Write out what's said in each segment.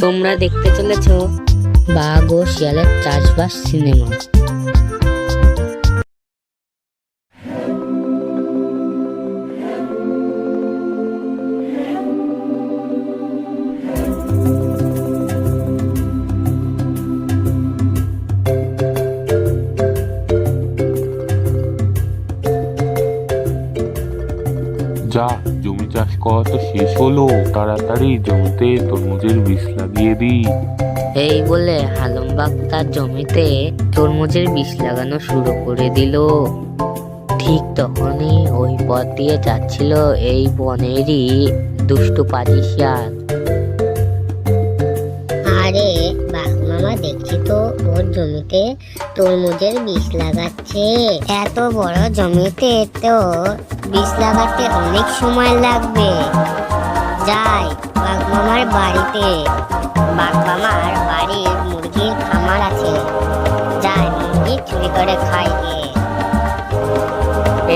তোমরা দেখতে চলেছ বাঘ ও শিয়ালের চাষবাস সিনেমা। যা, জমি চাষ করা তো শেষ হলো, তাড়াতাড়ি জমিতে তরমুজের বিষ লাগিয়ে দিই এই বলে হালমবাগ তার জমিতে তরমুজের বিষ লাগানো শুরু করে দিল। ঠিক তখনই ওই পথ দিয়ে যাচ্ছিল এই বনেরই দুষ্টু পাজি শিয়াল দেখছি তো, ওর জমিতে তরমুজের বীজ লাগাচ্ছে। এত বড় জমিতে তো বীজ লাগাতে অনেক সময় লাগবে। যাই বাঘ মামার বাড়িতে। বাঘ মামার বাড়ির মুরগির খামার আছে। যাই, মুরগি চুরি করে খাই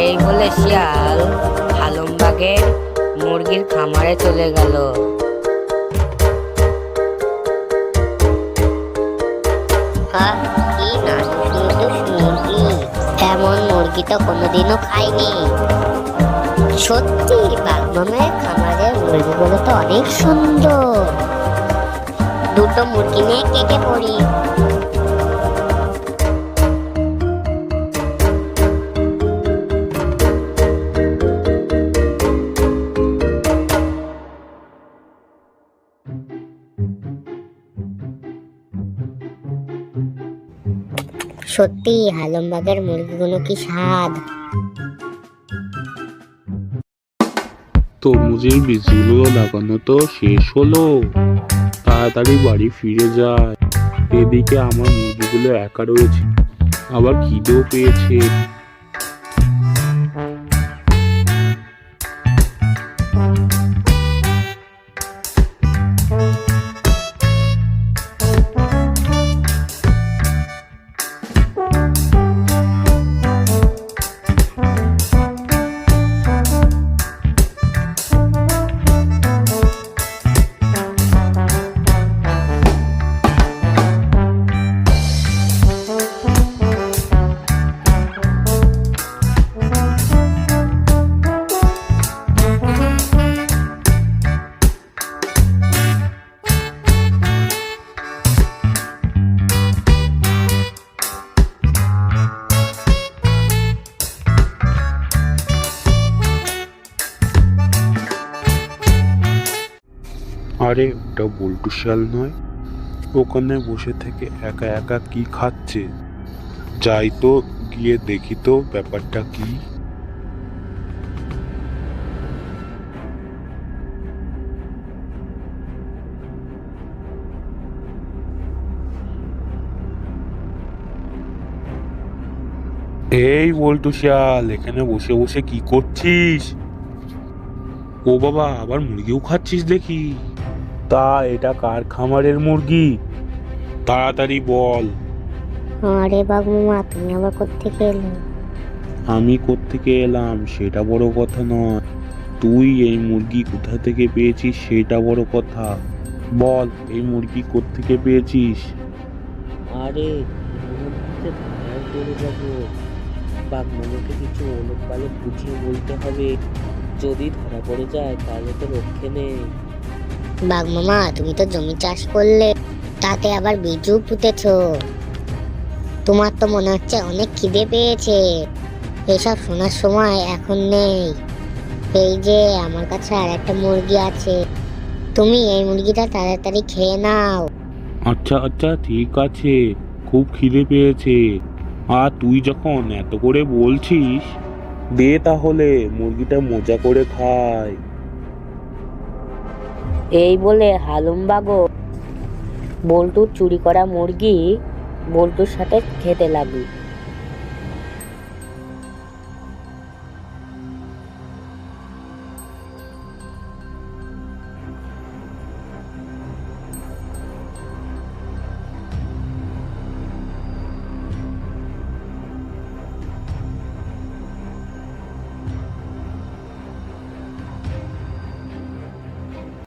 এই বলে শিয়াল হালমবাগের মুরগির খামারে চলে গেল। আহ, কি না কিন্তু মুরগি এমন মুরগি তো কোনোদিনও খাইনি। সত্যি বাগমামের খামারের মুরগিগুলো তো অনেক সুন্দর। দুটো মুরগি নিয়ে কেটে পড়ি। সত্যি হালমবাগের মুরগিগুলো কি স্বাদ? তরমুজের বীজগুলো লাগানো তো শেষ হলো। তাড়াতাড়ি বাড়ি ফিরে যায়। এদিকে আমার মুরগিগুলো একা রয়েছে। আবার খিদেও পেয়েছে। আরে, ওটা বল্টু শিয়াল নয়। ওখানে বসে থেকে একা একা কি খাচ্ছে? যাই তো, গিয়ে দেখি তো ব্যাপারটা কি। এই বল্টু শিয়াল এখানে বসে বসে কি করছিস? ও বাবা, আবার মুরগিও খাচ্ছিস দেখি। তা এটা কার খামারের মুরগি। তাড়াতাড়ি বল। আরে বাঘ মামা তুমি আবার কোথেকে এলে? আমি কোত্থেকে এলাম সেটা বড় কথা নয়। তুই এই মুরগি কোথা থেকে পেয়েছিস সেটা বড় কথা। বল এই মুরগি কোত্থেকে পেয়েছিস? আরে মুরগিতে পড়ে যাব। বাঘ মামাকে কিছু পালট বুঝিয়ে বলতে হবে। যদি ধরা পড়ে যায় তাহলে তো রক্ষে নেই। বাঘ মামা, তুমি তো জমি চাষ করলে, তাতে আবার বীজও পুঁতেছো। তোমার তো মনে হচ্ছে অনেক খিদে পেয়েছে। এসব শোনার সময় এখন নেই। এই যে, আমার কাছে আর একটা মুরগি আছে। তুমি এই মুরগিটা তাড়াতাড়ি খেয়ে নাও। আচ্ছা আচ্ছা ঠিক আছে। খুব খিদে পেয়েছে। আর তুই যখন এত করে বলছিস, দে তাহলে, মুরগিটা মজা করে খায়। এই বলে হালুমবাগো বল্টুর চুরি করা মুরগি বল্টুর সাথে খেতে লাগল।